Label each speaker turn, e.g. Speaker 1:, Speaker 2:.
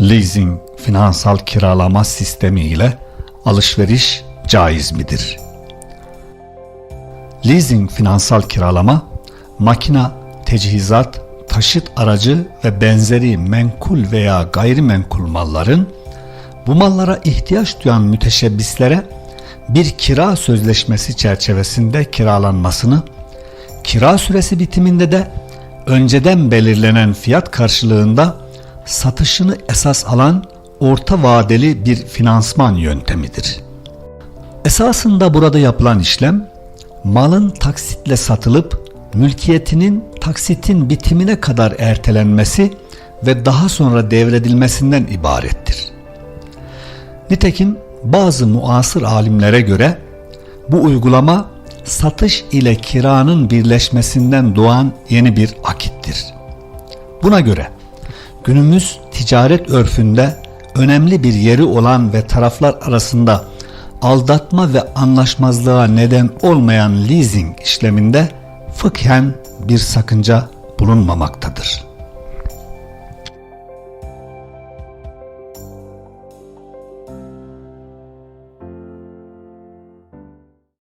Speaker 1: Leasing finansal kiralama sistemi ile alışveriş caiz midir? Leasing finansal kiralama, makina, teçhizat, taşıt aracı ve benzeri menkul veya gayrimenkul malların bu mallara ihtiyaç duyan müteşebbislere bir kira sözleşmesi çerçevesinde kiralanmasını, kira süresi bitiminde de önceden belirlenen fiyat karşılığında satışını esas alan orta vadeli bir finansman yöntemidir. Esasında burada yapılan işlem malın taksitle satılıp mülkiyetinin taksitin bitimine kadar ertelenmesi ve daha sonra devredilmesinden ibarettir. Nitekim bazı muasır alimlere göre bu uygulama satış ile kiranın birleşmesinden doğan yeni bir akittir. Buna göre günümüz ticaret örfünde önemli bir yeri olan ve taraflar arasında aldatma ve anlaşmazlığa neden olmayan leasing işleminde fıkhen bir sakınca bulunmamaktadır.